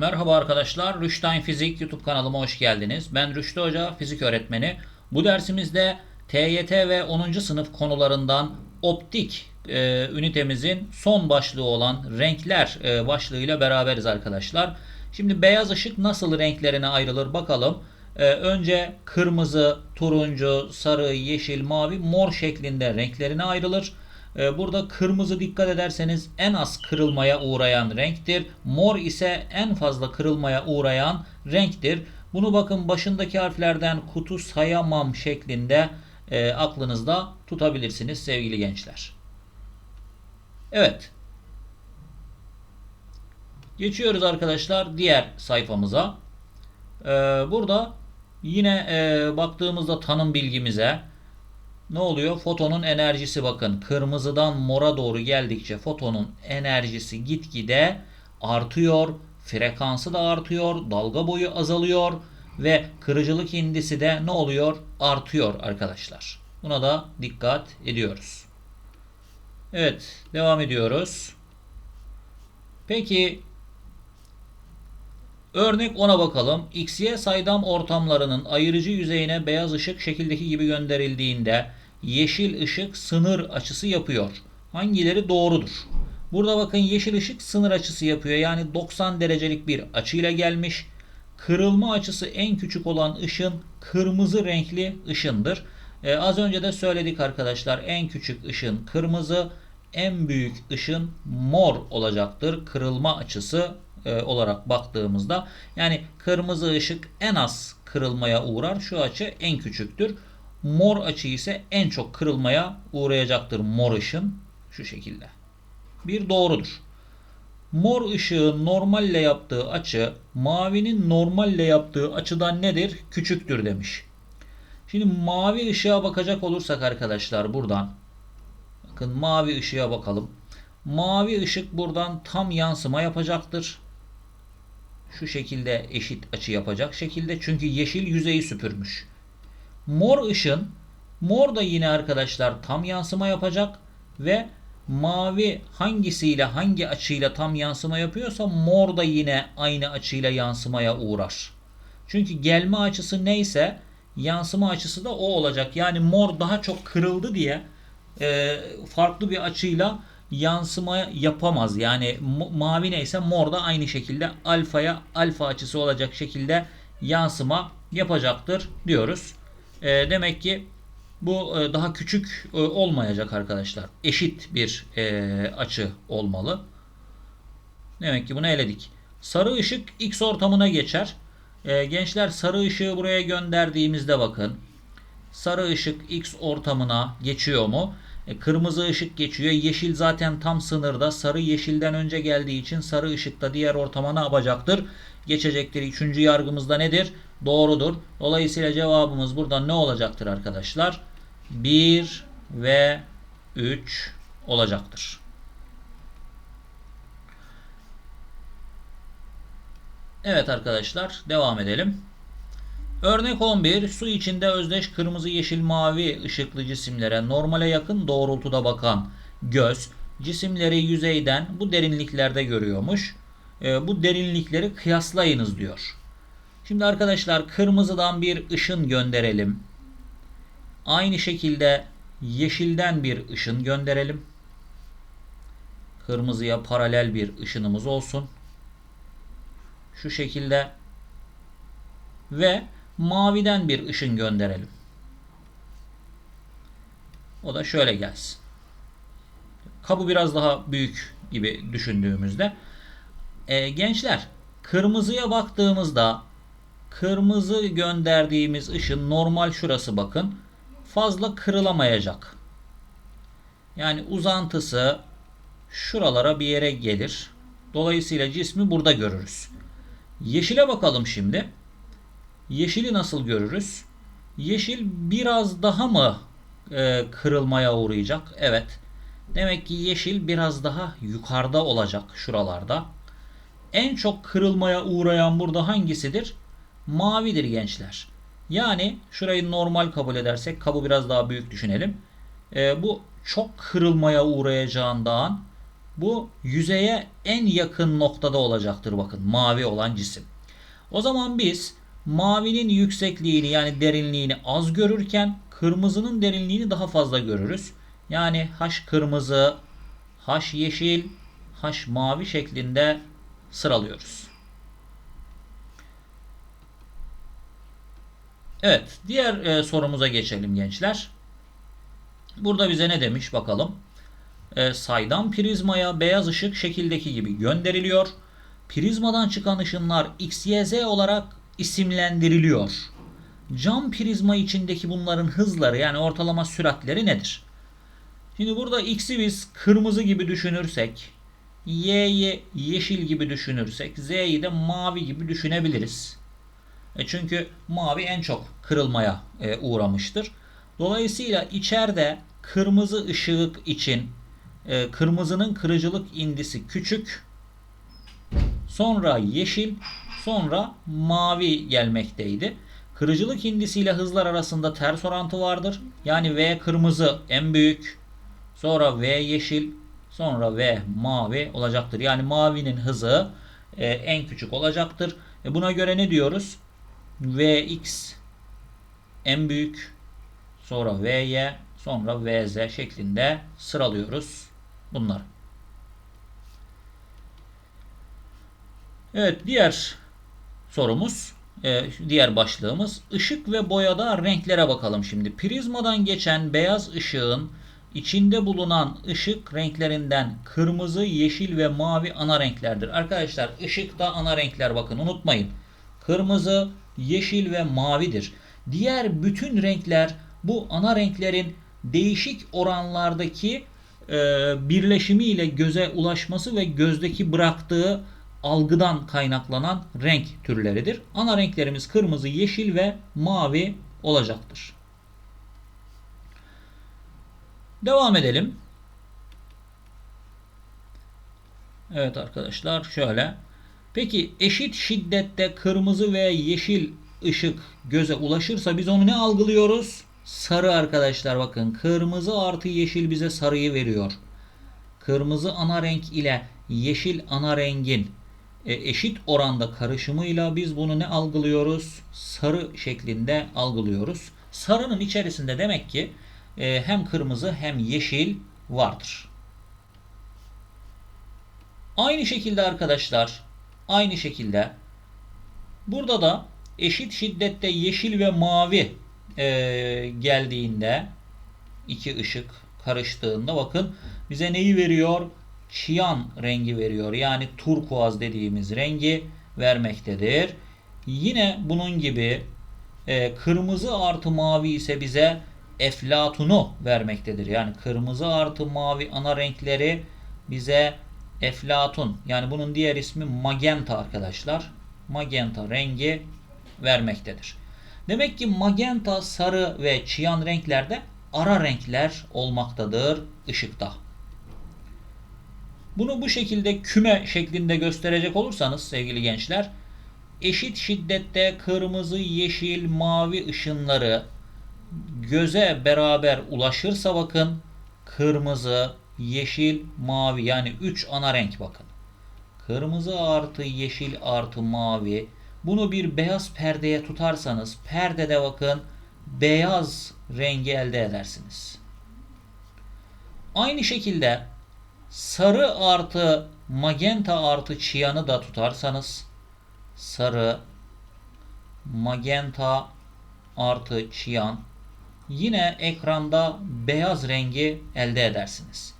Merhaba arkadaşlar, Rüştayn Fizik YouTube kanalıma hoş geldiniz. Ben Rüştü Hoca, fizik öğretmeni. Bu dersimizde TYT ve 10. sınıf konularından optik e, ünitemizin son başlığı olan renkler e, başlığıyla beraberiz arkadaşlar. Şimdi beyaz ışık nasıl renklerine ayrılır bakalım. E, önce kırmızı, turuncu, sarı, yeşil, mavi, mor şeklinde renklerine ayrılır. Ee, Burada kırmızı dikkat ederseniz en az kırılmaya uğrayan renktir. Mor ise en fazla kırılmaya uğrayan renktir. Bunu bakın başındaki harflerden kutu sayamam şeklinde e, aklınızda tutabilirsiniz sevgili gençler. Evet. Geçiyoruz arkadaşlar diğer sayfamıza. Ee, burada yine e, baktığımızda tanım bilgimize ne oluyor? Fotonun enerjisi bakın kırmızıdan mora doğru geldikçe fotonun enerjisi gitgide artıyor. Frekansı da artıyor. Dalga boyu azalıyor. Ve kırıcılık indisi de ne oluyor? Artıyor arkadaşlar. Buna da dikkat ediyoruz. Evet devam ediyoruz. Peki Örnek 10'a bakalım. XY saydam ortamlarının ayırıcı yüzeyine beyaz ışık şekildeki gibi gönderildiğinde yeşil ışık sınır açısı yapıyor. Hangileri doğrudur? Burada bakın yeşil ışık sınır açısı yapıyor. Yani 90 derecelik bir açıyla gelmiş. Kırılma açısı en küçük olan ışın kırmızı renkli ışındır. Ee, az önce de söyledik arkadaşlar. En küçük ışın kırmızı, en büyük ışın mor olacaktır. Kırılma açısı e, olarak baktığımızda yani kırmızı ışık en az kırılmaya uğrar. Şu açı en küçüktür. Mor açı ise en çok kırılmaya uğrayacaktır mor ışın şu şekilde. Bir doğrudur. Mor ışığın normalle yaptığı açı mavinin normalle yaptığı açıdan nedir? Küçüktür demiş. Şimdi mavi ışığa bakacak olursak arkadaşlar buradan bakın mavi ışığa bakalım. Mavi ışık buradan tam yansıma yapacaktır. Şu şekilde eşit açı yapacak şekilde çünkü yeşil yüzeyi süpürmüş. Mor ışın mor da yine arkadaşlar tam yansıma yapacak ve mavi hangisiyle hangi açıyla tam yansıma yapıyorsa mor da yine aynı açıyla yansımaya uğrar. Çünkü gelme açısı neyse yansıma açısı da o olacak. Yani mor daha çok kırıldı diye e, farklı bir açıyla yansıma yapamaz. Yani mavi neyse mor da aynı şekilde alfaya alfa açısı olacak şekilde yansıma yapacaktır diyoruz. E, demek ki bu e, daha küçük e, olmayacak arkadaşlar. Eşit bir e, açı olmalı. Demek ki bunu eledik. Sarı ışık X ortamına geçer. E, gençler sarı ışığı buraya gönderdiğimizde bakın. Sarı ışık X ortamına geçiyor mu? E, kırmızı ışık geçiyor. Yeşil zaten tam sınırda. Sarı yeşilden önce geldiği için sarı ışık da diğer ortama ne yapacaktır? Geçecektir. Üçüncü yargımızda nedir? Doğrudur. Dolayısıyla cevabımız burada ne olacaktır arkadaşlar? 1 ve 3 olacaktır. Evet arkadaşlar devam edelim. Örnek 11 su içinde özdeş kırmızı yeşil mavi ışıklı cisimlere normale yakın doğrultuda bakan göz cisimleri yüzeyden bu derinliklerde görüyormuş. E, bu derinlikleri kıyaslayınız diyor. Şimdi arkadaşlar kırmızıdan bir ışın gönderelim. Aynı şekilde yeşilden bir ışın gönderelim. Kırmızıya paralel bir ışınımız olsun. Şu şekilde ve maviden bir ışın gönderelim. O da şöyle gelsin. Kabı biraz daha büyük gibi düşündüğümüzde. E, gençler kırmızıya baktığımızda kırmızı gönderdiğimiz ışın normal şurası bakın fazla kırılamayacak. Yani uzantısı şuralara bir yere gelir. Dolayısıyla cismi burada görürüz. Yeşile bakalım şimdi. Yeşili nasıl görürüz? Yeşil biraz daha mı e, kırılmaya uğrayacak? Evet. Demek ki yeşil biraz daha yukarıda olacak şuralarda. En çok kırılmaya uğrayan burada hangisidir? Mavidir gençler. Yani şurayı normal kabul edersek kabı biraz daha büyük düşünelim. E, bu çok kırılmaya uğrayacağından Bu yüzeye en yakın noktada olacaktır bakın mavi olan cisim. O zaman biz mavinin yüksekliğini yani derinliğini az görürken kırmızının derinliğini daha fazla görürüz. Yani H kırmızı, H yeşil, H mavi şeklinde sıralıyoruz. Evet, diğer e, sorumuza geçelim gençler. Burada bize ne demiş bakalım. E, saydam prizmaya beyaz ışık şekildeki gibi gönderiliyor. Prizmadan çıkan ışınlar X, Y, Z olarak isimlendiriliyor. Cam prizma içindeki bunların hızları yani ortalama süratleri nedir? Şimdi burada X'i biz kırmızı gibi düşünürsek, Y'yi yeşil gibi düşünürsek, Z'yi de mavi gibi düşünebiliriz. E çünkü mavi en çok kırılmaya e, uğramıştır. Dolayısıyla içeride kırmızı ışık için e, kırmızının kırıcılık indisi küçük, sonra yeşil, sonra mavi gelmekteydi. Kırıcılık indisiyle hızlar arasında ters orantı vardır. Yani V kırmızı en büyük, sonra V yeşil, sonra V mavi olacaktır. Yani mavinin hızı e, en küçük olacaktır. E buna göre ne diyoruz? Vx en büyük, sonra Vy, sonra Vz şeklinde sıralıyoruz bunları. Evet diğer sorumuz e, diğer başlığımız ışık ve boyada renklere bakalım şimdi. Prizmadan geçen beyaz ışığın içinde bulunan ışık renklerinden kırmızı, yeşil ve mavi ana renklerdir. Arkadaşlar ışıkta ana renkler bakın unutmayın. Kırmızı, yeşil ve mavidir. Diğer bütün renkler bu ana renklerin değişik oranlardaki e, birleşimiyle göze ulaşması ve gözdeki bıraktığı algıdan kaynaklanan renk türleridir. Ana renklerimiz kırmızı, yeşil ve mavi olacaktır. Devam edelim. Evet arkadaşlar şöyle. Peki eşit şiddette kırmızı ve yeşil ışık göze ulaşırsa biz onu ne algılıyoruz? Sarı arkadaşlar bakın. Kırmızı artı yeşil bize sarıyı veriyor. Kırmızı ana renk ile yeşil ana rengin e, eşit oranda karışımıyla biz bunu ne algılıyoruz? Sarı şeklinde algılıyoruz. Sarının içerisinde demek ki e, hem kırmızı hem yeşil vardır. Aynı şekilde arkadaşlar aynı şekilde burada da eşit şiddette yeşil ve mavi e, geldiğinde iki ışık karıştığında bakın bize neyi veriyor? Çiyan rengi veriyor. Yani turkuaz dediğimiz rengi vermektedir. Yine bunun gibi e, kırmızı artı mavi ise bize eflatunu vermektedir. Yani kırmızı artı mavi ana renkleri bize eflatun yani bunun diğer ismi magenta arkadaşlar. Magenta rengi vermektedir. Demek ki magenta, sarı ve çiyan renklerde ara renkler olmaktadır ışıkta. Bunu bu şekilde küme şeklinde gösterecek olursanız sevgili gençler eşit şiddette kırmızı, yeşil, mavi ışınları göze beraber ulaşırsa bakın kırmızı, yeşil, mavi yani 3 ana renk bakın. Kırmızı artı yeşil artı mavi. Bunu bir beyaz perdeye tutarsanız perdede bakın beyaz rengi elde edersiniz. Aynı şekilde sarı artı magenta artı çiyanı da tutarsanız sarı, magenta artı çiyan yine ekranda beyaz rengi elde edersiniz.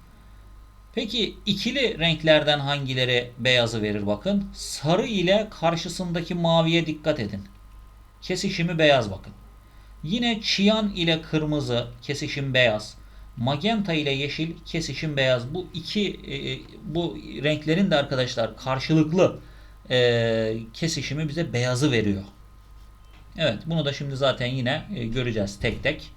Peki ikili renklerden hangileri beyazı verir bakın. Sarı ile karşısındaki maviye dikkat edin. Kesişimi beyaz bakın. Yine çiyan ile kırmızı kesişim beyaz. Magenta ile yeşil kesişim beyaz. Bu iki e, e, bu renklerin de arkadaşlar karşılıklı e, kesişimi bize beyazı veriyor. Evet bunu da şimdi zaten yine göreceğiz tek tek.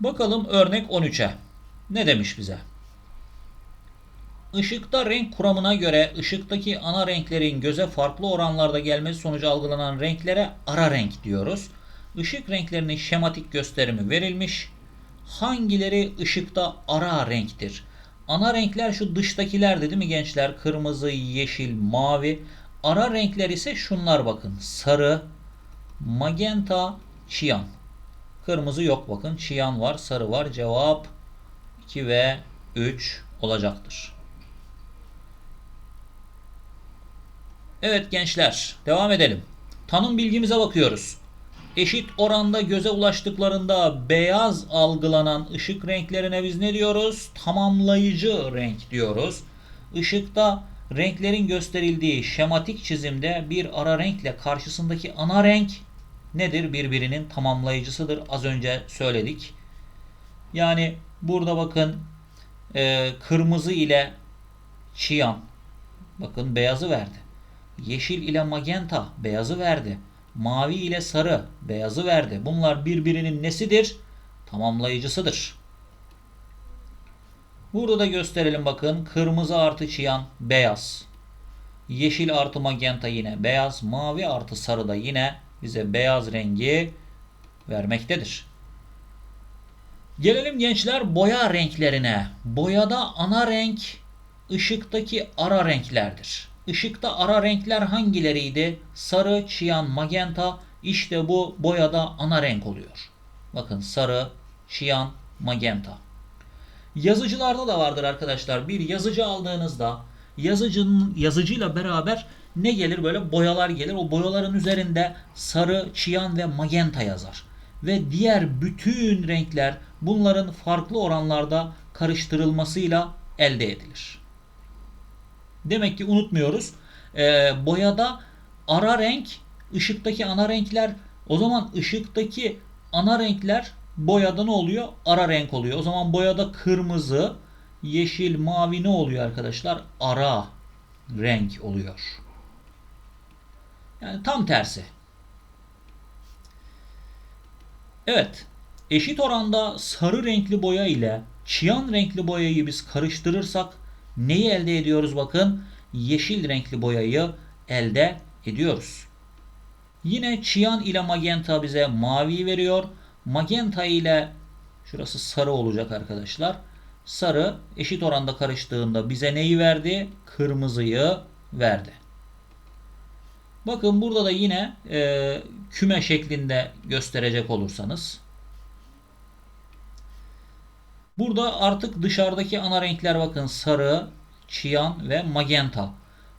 Bakalım örnek 13'e. Ne demiş bize? Işıkta renk kuramına göre ışıktaki ana renklerin göze farklı oranlarda gelmesi sonucu algılanan renklere ara renk diyoruz. Işık renklerinin şematik gösterimi verilmiş. hangileri ışıkta ara renktir? Ana renkler şu dıştakilerdi değil mi gençler? Kırmızı, yeşil, mavi. Ara renkler ise şunlar bakın. Sarı, magenta, çiyan. Kırmızı yok bakın. Çiyan var, sarı var. Cevap 2 ve 3 olacaktır. Evet gençler, devam edelim. Tanım bilgimize bakıyoruz. Eşit oranda göze ulaştıklarında beyaz algılanan ışık renklerine biz ne diyoruz? Tamamlayıcı renk diyoruz. Işıkta renklerin gösterildiği şematik çizimde bir ara renkle karşısındaki ana renk nedir? Birbirinin tamamlayıcısıdır. Az önce söyledik. Yani burada bakın e, kırmızı ile çiyan bakın beyazı verdi. Yeşil ile magenta beyazı verdi. Mavi ile sarı beyazı verdi. Bunlar birbirinin nesidir? Tamamlayıcısıdır. Burada da gösterelim bakın. Kırmızı artı çiyan beyaz. Yeşil artı magenta yine beyaz. Mavi artı sarı da yine bize beyaz rengi vermektedir. Gelelim gençler boya renklerine. Boyada ana renk ışıktaki ara renklerdir. Işıkta ara renkler hangileriydi? Sarı, çiyan, magenta. İşte bu boyada ana renk oluyor. Bakın sarı, çiyan, magenta. Yazıcılarda da vardır arkadaşlar. Bir yazıcı aldığınızda yazıcının yazıcıyla beraber ne gelir? Böyle boyalar gelir. O boyaların üzerinde sarı, çiyan ve magenta yazar. Ve diğer bütün renkler bunların farklı oranlarda karıştırılmasıyla elde edilir. Demek ki unutmuyoruz. E, boyada ara renk ışıktaki ana renkler o zaman ışıktaki ana renkler boyada ne oluyor? Ara renk oluyor. O zaman boyada kırmızı, yeşil, mavi ne oluyor arkadaşlar? Ara renk oluyor. Yani tam tersi. Evet. Eşit oranda sarı renkli boya ile çiyan renkli boyayı biz karıştırırsak neyi elde ediyoruz bakın? Yeşil renkli boyayı elde ediyoruz. Yine çiyan ile magenta bize mavi veriyor. Magenta ile şurası sarı olacak arkadaşlar. Sarı eşit oranda karıştığında bize neyi verdi? Kırmızıyı verdi. Bakın burada da yine e, küme şeklinde gösterecek olursanız. Burada artık dışarıdaki ana renkler bakın sarı, çiyan ve magenta.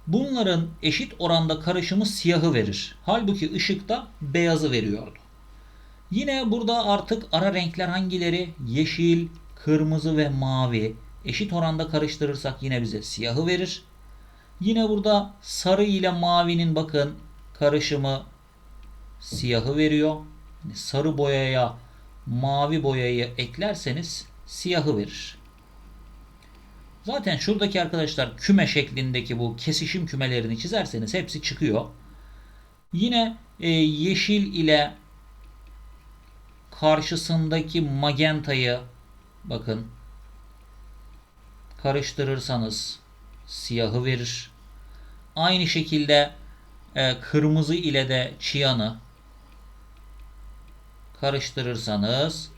Bunların eşit oranda karışımı siyahı verir. Halbuki ışıkta beyazı veriyordu. Yine burada artık ara renkler hangileri? Yeşil, kırmızı ve mavi. Eşit oranda karıştırırsak yine bize siyahı verir. Yine burada sarı ile mavinin bakın karışımı siyahı veriyor. sarı boyaya mavi boyayı eklerseniz siyahı verir. Zaten şuradaki arkadaşlar küme şeklindeki bu kesişim kümelerini çizerseniz hepsi çıkıyor. Yine e, yeşil ile karşısındaki magentayı bakın karıştırırsanız siyahı verir. Aynı şekilde e, kırmızı ile de çiyanı karıştırırsanız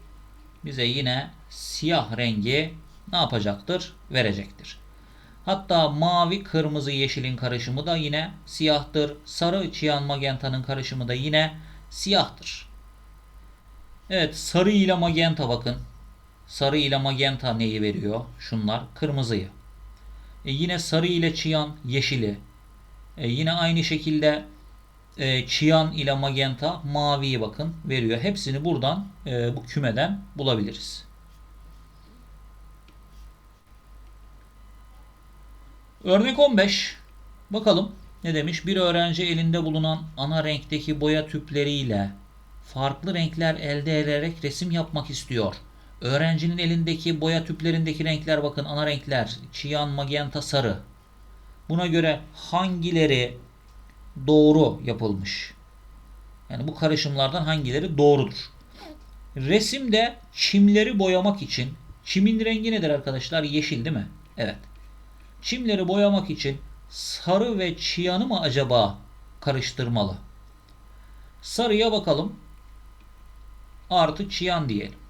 bize yine siyah rengi ne yapacaktır? Verecektir. Hatta mavi, kırmızı, yeşilin karışımı da yine siyahtır. Sarı, çiyan, magentanın karışımı da yine siyahtır. Evet, sarı ile magenta bakın. Sarı ile magenta neyi veriyor? Şunlar kırmızıyı. E yine sarı ile çiyan yeşili. E yine aynı şekilde e, çiyan ile magenta maviyi bakın veriyor. Hepsini buradan e, bu kümeden bulabiliriz. Örnek 15. Bakalım ne demiş? Bir öğrenci elinde bulunan ana renkteki boya tüpleriyle farklı renkler elde ederek resim yapmak istiyor. Öğrencinin elindeki boya tüplerindeki renkler bakın ana renkler çiyan, magenta, sarı. Buna göre hangileri doğru yapılmış? Yani bu karışımlardan hangileri doğrudur? Resimde çimleri boyamak için çimin rengi nedir arkadaşlar? Yeşil değil mi? Evet. Çimleri boyamak için sarı ve çiyanı mı acaba karıştırmalı? Sarıya bakalım. Artı çiyan diyelim.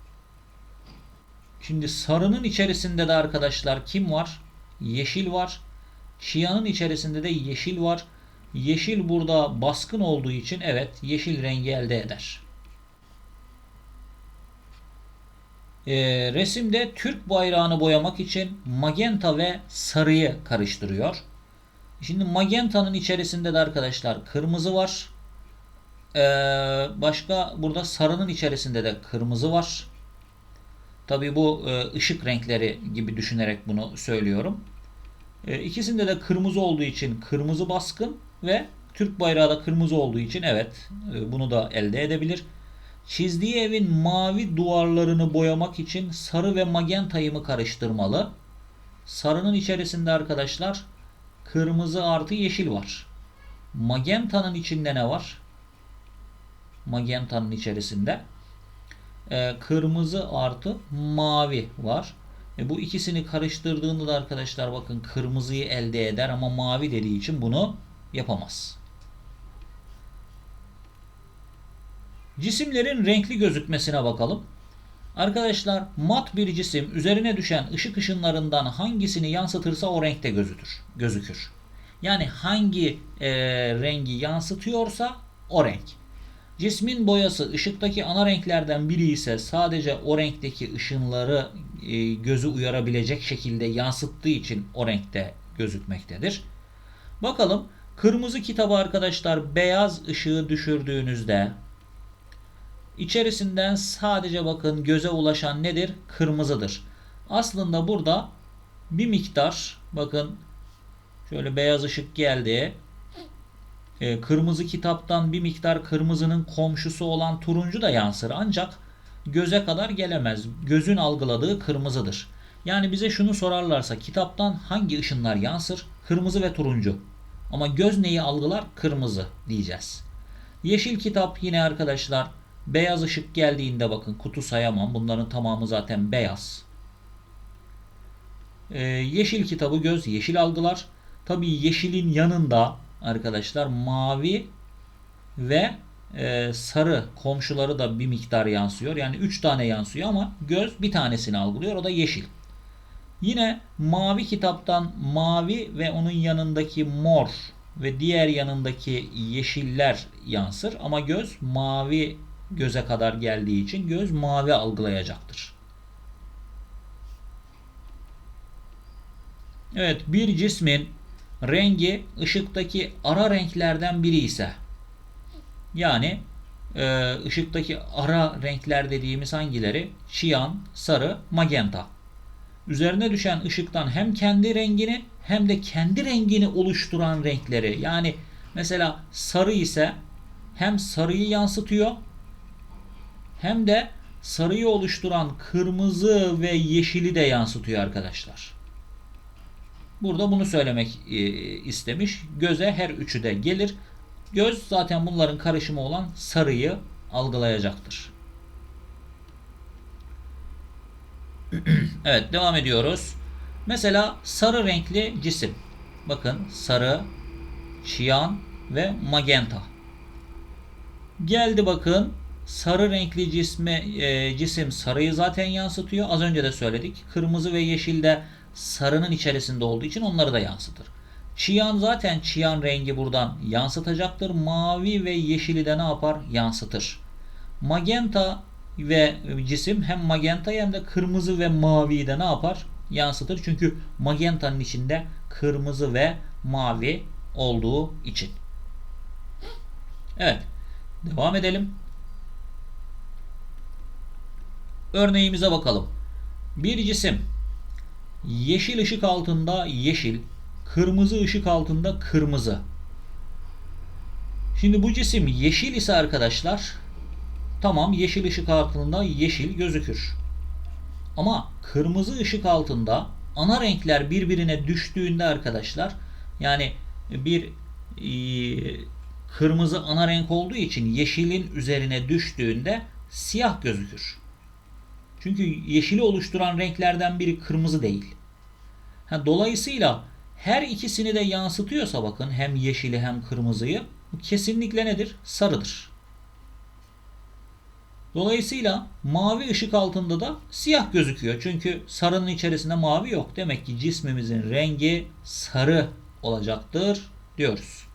Şimdi sarının içerisinde de arkadaşlar kim var? Yeşil var. Çiyanın içerisinde de yeşil var. Yeşil burada baskın olduğu için evet yeşil rengi elde eder. Ee, resimde Türk bayrağını boyamak için magenta ve sarıyı karıştırıyor. Şimdi magenta'nın içerisinde de arkadaşlar kırmızı var. Ee, başka burada sarının içerisinde de kırmızı var. Tabi bu e, ışık renkleri gibi düşünerek bunu söylüyorum. E, ikisinde de kırmızı olduğu için kırmızı baskın ve Türk bayrağı da kırmızı olduğu için evet e, bunu da elde edebilir. Çizdiği evin mavi duvarlarını boyamak için sarı ve magentayı mı karıştırmalı? Sarının içerisinde arkadaşlar kırmızı artı yeşil var. Magenta'nın içinde ne var? Magenta'nın içerisinde e, kırmızı artı mavi var. E, bu ikisini karıştırdığında da arkadaşlar bakın kırmızıyı elde eder ama mavi dediği için bunu yapamaz. Cisimlerin renkli gözükmesine bakalım. Arkadaşlar mat bir cisim üzerine düşen ışık ışınlarından hangisini yansıtırsa o renkte gözükür. gözükür. Yani hangi e, rengi yansıtıyorsa o renk. Cismin boyası ışıktaki ana renklerden biri ise sadece o renkteki ışınları e, gözü uyarabilecek şekilde yansıttığı için o renkte gözükmektedir. Bakalım kırmızı kitabı arkadaşlar beyaz ışığı düşürdüğünüzde içerisinden sadece bakın göze ulaşan nedir? Kırmızıdır. Aslında burada bir miktar bakın şöyle beyaz ışık geldi e, kırmızı kitaptan bir miktar kırmızının komşusu olan turuncu da yansır. Ancak göze kadar gelemez. Gözün algıladığı kırmızıdır. Yani bize şunu sorarlarsa kitaptan hangi ışınlar yansır? Kırmızı ve turuncu. Ama göz neyi algılar? Kırmızı diyeceğiz. Yeşil kitap yine arkadaşlar beyaz ışık geldiğinde bakın kutu sayamam. Bunların tamamı zaten beyaz. Ee, yeşil kitabı göz yeşil algılar. Tabii yeşilin yanında arkadaşlar mavi ve e, sarı komşuları da bir miktar yansıyor. Yani 3 tane yansıyor ama göz bir tanesini algılıyor. O da yeşil. Yine mavi kitaptan mavi ve onun yanındaki mor ve diğer yanındaki yeşiller yansır ama göz mavi göze kadar geldiği için göz mavi algılayacaktır. Evet bir cismin rengi ışıktaki ara renklerden biri ise yani e, ışıktaki ara renkler dediğimiz hangileri? Çiyan, sarı, magenta. Üzerine düşen ışıktan hem kendi rengini hem de kendi rengini oluşturan renkleri yani mesela sarı ise hem sarıyı yansıtıyor hem de sarıyı oluşturan kırmızı ve yeşili de yansıtıyor arkadaşlar. Burada bunu söylemek e, istemiş. Göze her üçü de gelir. Göz zaten bunların karışımı olan sarıyı algılayacaktır. evet devam ediyoruz. Mesela sarı renkli cisim. Bakın sarı, çiyan ve magenta. Geldi bakın sarı renkli cisme, e, cisim sarıyı zaten yansıtıyor. Az önce de söyledik. Kırmızı ve yeşil de sarının içerisinde olduğu için onları da yansıtır. Çiyan zaten çiyan rengi buradan yansıtacaktır. Mavi ve yeşili de ne yapar? Yansıtır. Magenta ve cisim hem magenta hem de kırmızı ve maviyi de ne yapar? Yansıtır. Çünkü magentanın içinde kırmızı ve mavi olduğu için. Evet. Devam edelim. Örneğimize bakalım. Bir cisim Yeşil ışık altında yeşil, kırmızı ışık altında kırmızı. Şimdi bu cisim yeşil ise arkadaşlar tamam yeşil ışık altında yeşil gözükür. Ama kırmızı ışık altında ana renkler birbirine düştüğünde arkadaşlar yani bir e, kırmızı ana renk olduğu için yeşilin üzerine düştüğünde siyah gözükür. Çünkü yeşili oluşturan renklerden biri kırmızı değil. Ha, dolayısıyla her ikisini de yansıtıyorsa bakın hem yeşili hem kırmızıyı bu kesinlikle nedir? Sarıdır. Dolayısıyla mavi ışık altında da siyah gözüküyor. Çünkü sarının içerisinde mavi yok. Demek ki cismimizin rengi sarı olacaktır diyoruz.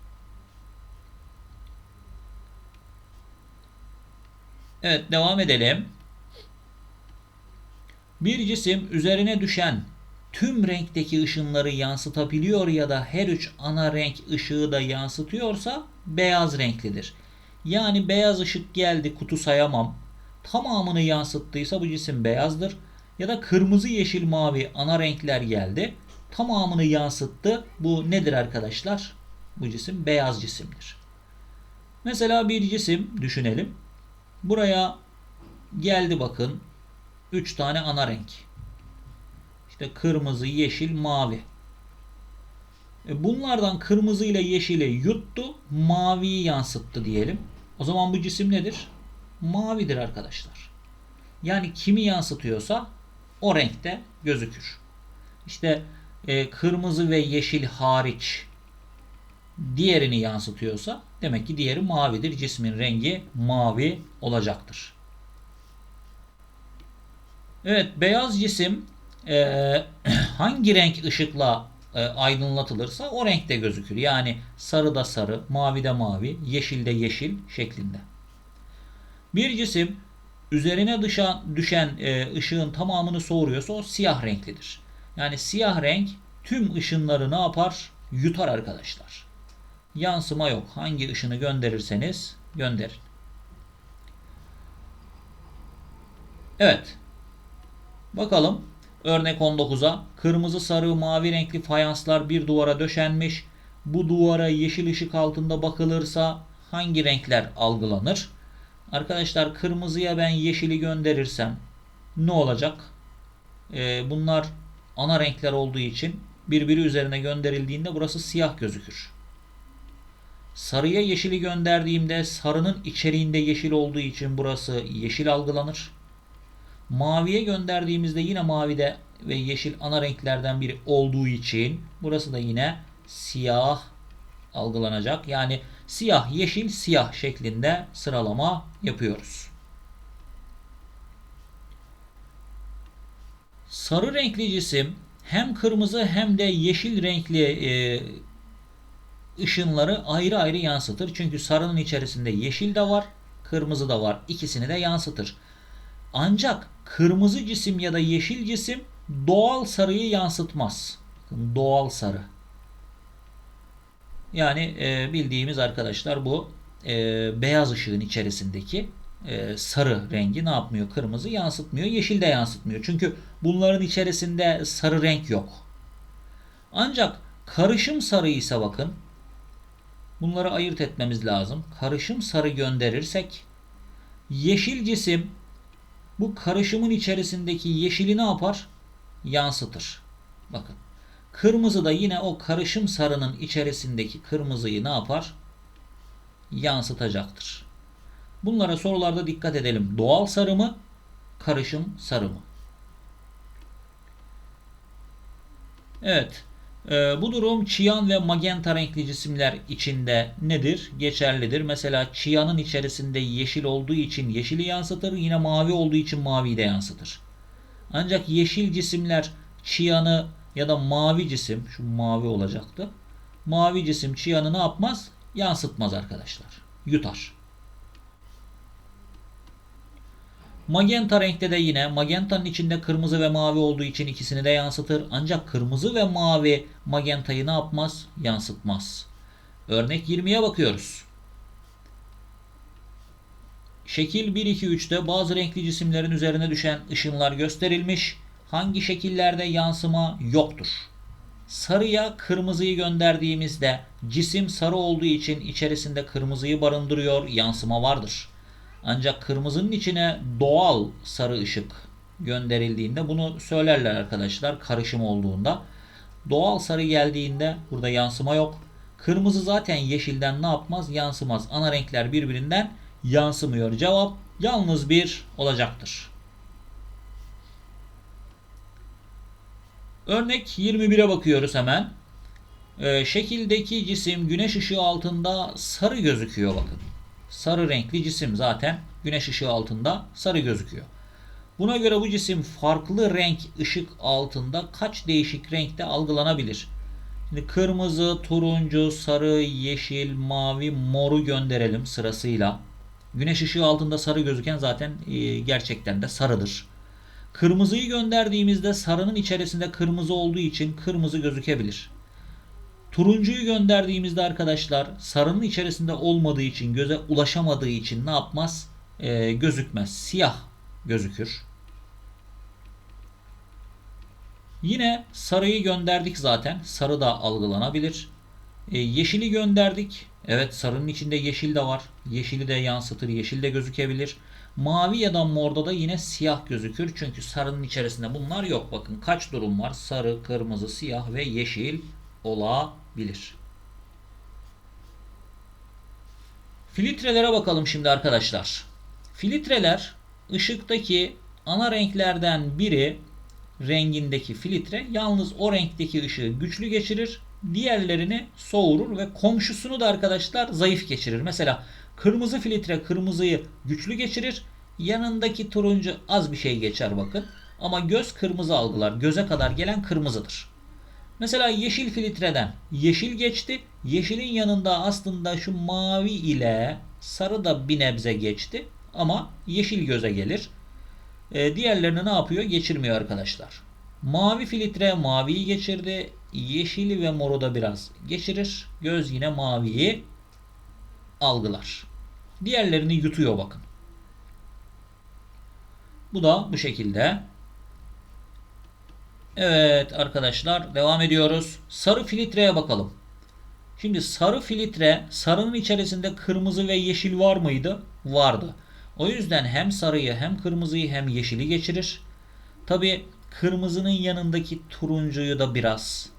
Evet devam edelim. Bir cisim üzerine düşen tüm renkteki ışınları yansıtabiliyor ya da her üç ana renk ışığı da yansıtıyorsa beyaz renklidir. Yani beyaz ışık geldi kutu sayamam. Tamamını yansıttıysa bu cisim beyazdır. Ya da kırmızı, yeşil, mavi ana renkler geldi. Tamamını yansıttı. Bu nedir arkadaşlar? Bu cisim beyaz cisimdir. Mesela bir cisim düşünelim. Buraya geldi bakın. 3 tane ana renk. İşte kırmızı, yeşil, mavi. E bunlardan kırmızı ile yeşili yuttu, maviyi yansıttı diyelim. O zaman bu cisim nedir? Mavidir arkadaşlar. Yani kimi yansıtıyorsa o renkte gözükür. İşte e, kırmızı ve yeşil hariç diğerini yansıtıyorsa demek ki diğeri mavidir. Cismin rengi mavi olacaktır. Evet beyaz cisim e, hangi renk ışıkla e, aydınlatılırsa o renkte gözükür. Yani sarı da sarı, mavi de mavi, yeşil de yeşil şeklinde. Bir cisim üzerine dışa, düşen e, ışığın tamamını soğuruyorsa o siyah renklidir. Yani siyah renk tüm ışınları ne yapar? Yutar arkadaşlar. Yansıma yok. Hangi ışını gönderirseniz gönderin. Evet. Bakalım örnek 19'a. Kırmızı, sarı, mavi renkli fayanslar bir duvara döşenmiş. Bu duvara yeşil ışık altında bakılırsa hangi renkler algılanır? Arkadaşlar kırmızıya ben yeşili gönderirsem ne olacak? Ee, bunlar ana renkler olduğu için birbiri üzerine gönderildiğinde burası siyah gözükür. Sarıya yeşili gönderdiğimde sarının içeriğinde yeşil olduğu için burası yeşil algılanır. Maviye gönderdiğimizde yine mavide ve yeşil ana renklerden biri olduğu için burası da yine siyah algılanacak. Yani siyah, yeşil, siyah şeklinde sıralama yapıyoruz. Sarı renkli cisim hem kırmızı hem de yeşil renkli e, ışınları ayrı ayrı yansıtır. Çünkü sarının içerisinde yeşil de var, kırmızı da var. İkisini de yansıtır. Ancak kırmızı cisim ya da yeşil cisim doğal sarıyı yansıtmaz. Doğal sarı. Yani e, bildiğimiz arkadaşlar bu e, beyaz ışığın içerisindeki e, sarı rengi ne yapmıyor? Kırmızı yansıtmıyor. Yeşil de yansıtmıyor. Çünkü bunların içerisinde sarı renk yok. Ancak karışım sarı ise bakın bunları ayırt etmemiz lazım. Karışım sarı gönderirsek yeşil cisim bu karışımın içerisindeki yeşili ne yapar? Yansıtır. Bakın. Kırmızı da yine o karışım sarının içerisindeki kırmızıyı ne yapar? Yansıtacaktır. Bunlara sorularda dikkat edelim. Doğal sarı mı? Karışım sarı mı? Evet. E, bu durum çiyan ve magenta renkli cisimler içinde nedir? Geçerlidir. Mesela çiyanın içerisinde yeşil olduğu için yeşili yansıtır. Yine mavi olduğu için maviyi de yansıtır. Ancak yeşil cisimler çiyanı ya da mavi cisim, şu mavi olacaktı. Mavi cisim çiyanı ne yapmaz? Yansıtmaz arkadaşlar. Yutar. Magenta renkte de yine magentanın içinde kırmızı ve mavi olduğu için ikisini de yansıtır. Ancak kırmızı ve mavi magentayı ne yapmaz? Yansıtmaz. Örnek 20'ye bakıyoruz. Şekil 1, 2, 3'te bazı renkli cisimlerin üzerine düşen ışınlar gösterilmiş. Hangi şekillerde yansıma yoktur? Sarıya kırmızıyı gönderdiğimizde cisim sarı olduğu için içerisinde kırmızıyı barındırıyor, yansıma vardır. Ancak kırmızının içine doğal sarı ışık gönderildiğinde bunu söylerler arkadaşlar karışım olduğunda. Doğal sarı geldiğinde burada yansıma yok. Kırmızı zaten yeşilden ne yapmaz? Yansımaz. Ana renkler birbirinden yansımıyor. Cevap yalnız bir olacaktır. Örnek 21'e bakıyoruz hemen. Ee, şekildeki cisim güneş ışığı altında sarı gözüküyor bakın. Sarı renkli cisim zaten güneş ışığı altında sarı gözüküyor. Buna göre bu cisim farklı renk ışık altında kaç değişik renkte algılanabilir? Şimdi kırmızı, turuncu, sarı, yeşil, mavi, moru gönderelim sırasıyla. Güneş ışığı altında sarı gözüken zaten e, gerçekten de sarıdır. Kırmızıyı gönderdiğimizde sarının içerisinde kırmızı olduğu için kırmızı gözükebilir. Turuncuyu gönderdiğimizde arkadaşlar sarının içerisinde olmadığı için göze ulaşamadığı için ne yapmaz? Ee, gözükmez. Siyah gözükür. Yine sarıyı gönderdik zaten. Sarı da algılanabilir. Ee, yeşili gönderdik. Evet sarının içinde yeşil de var. Yeşili de yansıtır. Yeşil de gözükebilir. Mavi ya da morda da yine siyah gözükür. Çünkü sarının içerisinde bunlar yok. Bakın kaç durum var? Sarı, kırmızı, siyah ve yeşil olabilir. Filtrelere bakalım şimdi arkadaşlar. Filtreler ışıktaki ana renklerden biri rengindeki filtre yalnız o renkteki ışığı güçlü geçirir. Diğerlerini soğurur ve komşusunu da arkadaşlar zayıf geçirir. Mesela kırmızı filtre kırmızıyı güçlü geçirir. Yanındaki turuncu az bir şey geçer bakın. Ama göz kırmızı algılar. Göze kadar gelen kırmızıdır. Mesela yeşil filtreden yeşil geçti. Yeşilin yanında aslında şu mavi ile sarı da bir nebze geçti. Ama yeşil göze gelir. Ee, diğerlerini ne yapıyor? Geçirmiyor arkadaşlar. Mavi filtre maviyi geçirdi. Yeşili ve moru da biraz geçirir. Göz yine maviyi algılar. Diğerlerini yutuyor bakın. Bu da bu şekilde. Evet arkadaşlar devam ediyoruz. Sarı filtreye bakalım. Şimdi sarı filtre sarının içerisinde kırmızı ve yeşil var mıydı? Vardı. O yüzden hem sarıyı hem kırmızıyı hem yeşili geçirir. Tabi kırmızının yanındaki turuncuyu da biraz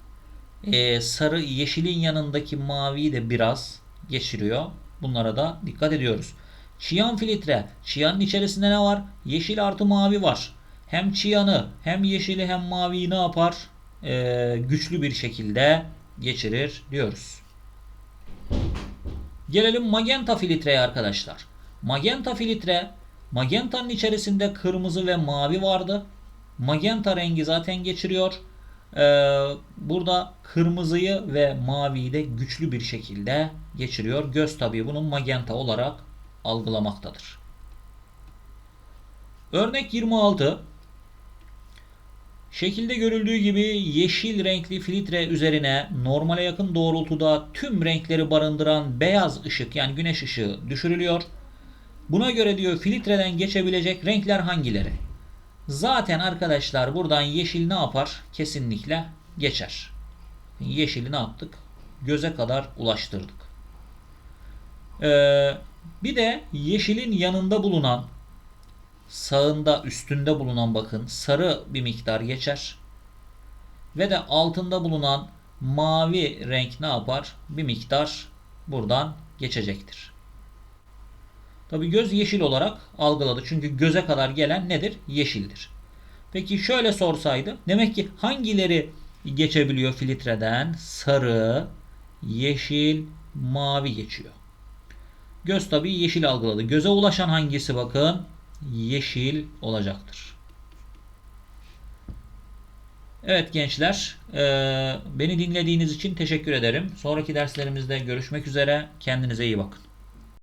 e, sarı yeşilin yanındaki maviyi de biraz geçiriyor. Bunlara da dikkat ediyoruz. Çiyan filtre. Çiyanın içerisinde ne var? Yeşil artı mavi var. Hem çiyanı hem yeşili hem maviyi ne yapar? Ee, güçlü bir şekilde geçirir diyoruz. Gelelim magenta filtreye arkadaşlar. Magenta filtre magentanın içerisinde kırmızı ve mavi vardı. Magenta rengi zaten geçiriyor. Ee, burada kırmızıyı ve maviyi de güçlü bir şekilde geçiriyor. Göz tabii bunun magenta olarak algılamaktadır. Örnek 26 Şekilde görüldüğü gibi yeşil renkli filtre üzerine normale yakın doğrultuda tüm renkleri barındıran beyaz ışık yani güneş ışığı düşürülüyor. Buna göre diyor filtreden geçebilecek renkler hangileri? Zaten arkadaşlar buradan yeşil ne yapar? Kesinlikle geçer. Yeşili ne yaptık? Göze kadar ulaştırdık. Ee, bir de yeşilin yanında bulunan sağında üstünde bulunan bakın sarı bir miktar geçer. Ve de altında bulunan mavi renk ne yapar? Bir miktar buradan geçecektir. Tabi göz yeşil olarak algıladı. Çünkü göze kadar gelen nedir? Yeşildir. Peki şöyle sorsaydı. Demek ki hangileri geçebiliyor filtreden? Sarı, yeşil, mavi geçiyor. Göz tabi yeşil algıladı. Göze ulaşan hangisi bakın? Yeşil olacaktır. Evet gençler, beni dinlediğiniz için teşekkür ederim. Sonraki derslerimizde görüşmek üzere. Kendinize iyi bakın.